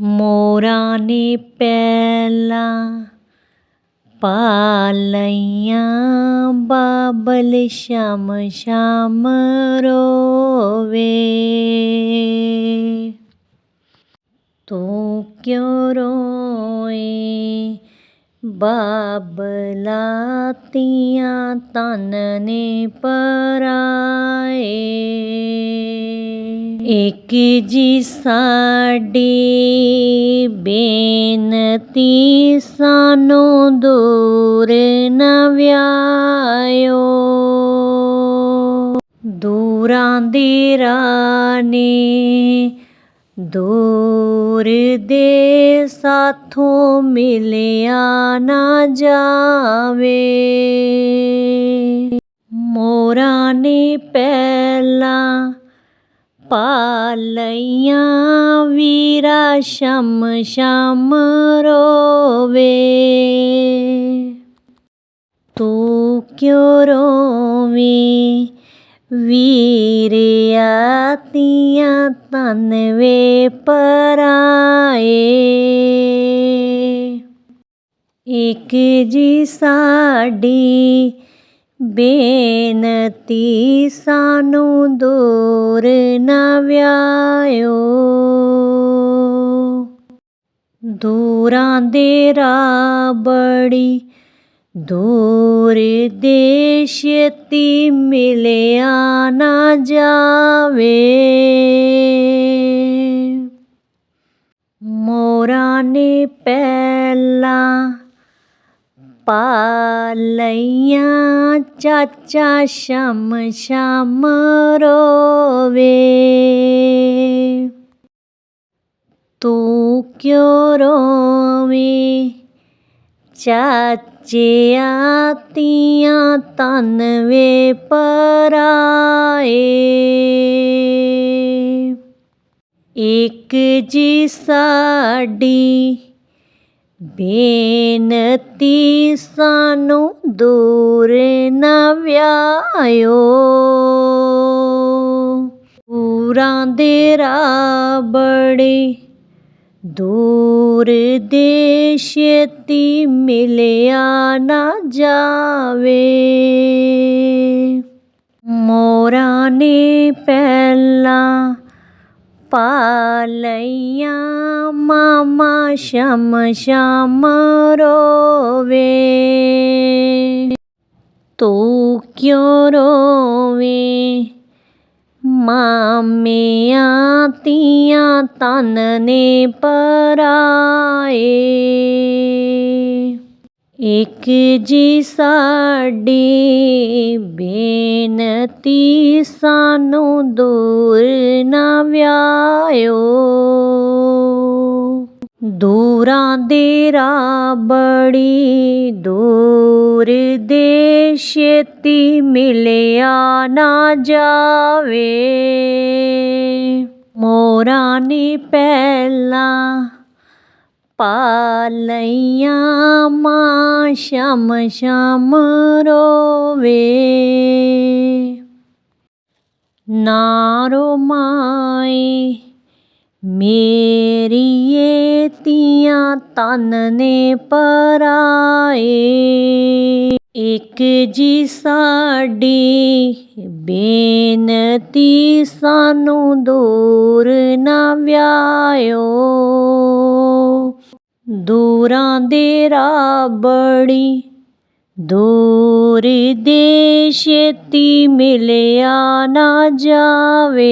ਮੋਰਾਂ ਨੇ ਪਹਿਲਾਂ ਪਾ ਲਈਆਂ ਬਾਬਲ ਸ਼ਾਮ ਸ਼ਾਮ ਰੋਵੇ। ਤੂੰ ਕਿਉਂ ਰੋਏ? ਬਾਬਲਾ ਤੀਆਂ ਤਨ ਨੇ ਪਰਾਏ। ਇੱਕ ਜੀ ਸਾਡੀ ਬੇਨਤੀ ਸਾਨੂੰ ਦੂਰ ਨਾ ਵਿਆਇਓ। ਦੂਰਾਂ ਦੀ ਰਾਹ ਦੂਰ ਦੇ ਸਾਥੋਂ ਮਿਲਿਆ ਨਾ ਜਾਵੇ। ਮੋਰਾਂ ਨੇ ਪਹਿਲਾਂ ਪਾ ਲਈਆਂ ਵੀਰਾ ਸ਼ਮ ਸ਼ਮ ਰੋਵੇ। ਤੂੰ ਕਿਉਂ ਰੋਵੇਂ? ਵੀਰਿਆ ਤੀਆਂ ਤਨ ਵੇ ਪਰਾਏ ਇੱਕ ਜੀ ਸਾਡੀ ਬੇਨਤੀ ਸਾਨੂੰ ਦੂਰ ਨਾ ਵਿਆਇਓ। ਦੂਰਾਂ ਦੇ ਰਾਹ ਬੜੀ ਦੂਰ ਦੇ ਛੇਤੀ ਮਿਲਿਆ ਨਾ ਜਾਵੇ। ਮੋਰਾਂ ਨੇ ਪਹਿਲਾਂ ਪਾ ਲਈਆਂ ਚਾਚਾ ਸ਼ਮ ਸ਼ਮ ਰੋਵੇ ਤੂੰ ਕਿਉਂ ਰੋਵੇਂ ਚਾਚਿਆ ਤੀਆਂ ਤਨ ਵੇ ਪਰਾਏ ਇੱਕ ਜੀ ਸਾਡੀ ਬੇਨਤੀ ਸਾਨੂੰ ਦੂਰ ਨਾ ਵਿਆਇਓ। ਪੂਰਾਂ ਦੇ ਰਾਹ ਬੜੇ ਦੂਰ ਦੇ ਛੇਤੀ ਮਿਲਿਆ ਨਾ ਜਾਵੇ। ਮੋਰਾਂ ਨੇ ਪਹਿਲਾਂ ਪਾ ਮਾਮਾ ਸ਼ਮ ਸ਼ਮ ਰੋਵੇ। ਤੂੰ ਕਿਉਂ ਰੋਵੇਂ? ਮਾਮਿਆਂ ਤੀਆਂ ਤਨ ਨੇ ਪਰਾਏ। ਇੱਕ ਜੀ ਸਾਡੀ ਬੇਨਤੀ ਸਾਨੂੰ ਦੂਰ ਵਿਆਇਓ। ਦੂਰਾਂ ਦੇ ਰਾਹ ਬੜੀ ਦੂਰ ਦੇ ਛੇਤੀ ਮਿਲਿਆ ਨਾ ਜਾਵੇ। ਮੋਰਾਂ ਨੇ ਪਹਿਲਾਂ ਪਾ ਲਈਆਂ ਮਾਂ ਸ਼ਮ ਸ਼ਮ ਰੋਵੇ। ਨਾ ਰੋ ਮਾਏ ਮੇਰੀਏ ਤੀਆਂ ਤਨ ਨੇ ਪਰਾਏ ਇੱਕ ਜੀ ਸਾਡੀ ਬੇਨਤੀ ਸਾਨੂੰ ਦੂਰ ਨਾ ਵਿਆਇਓ ਦੂਰਾਂ ਦੇ ਰਾਹ ਬੜੀ ਦੂਰ ਦੇ ਛੇਤੀ ਮਿਲਿਆ ਨਾ ਜਾਵੇ।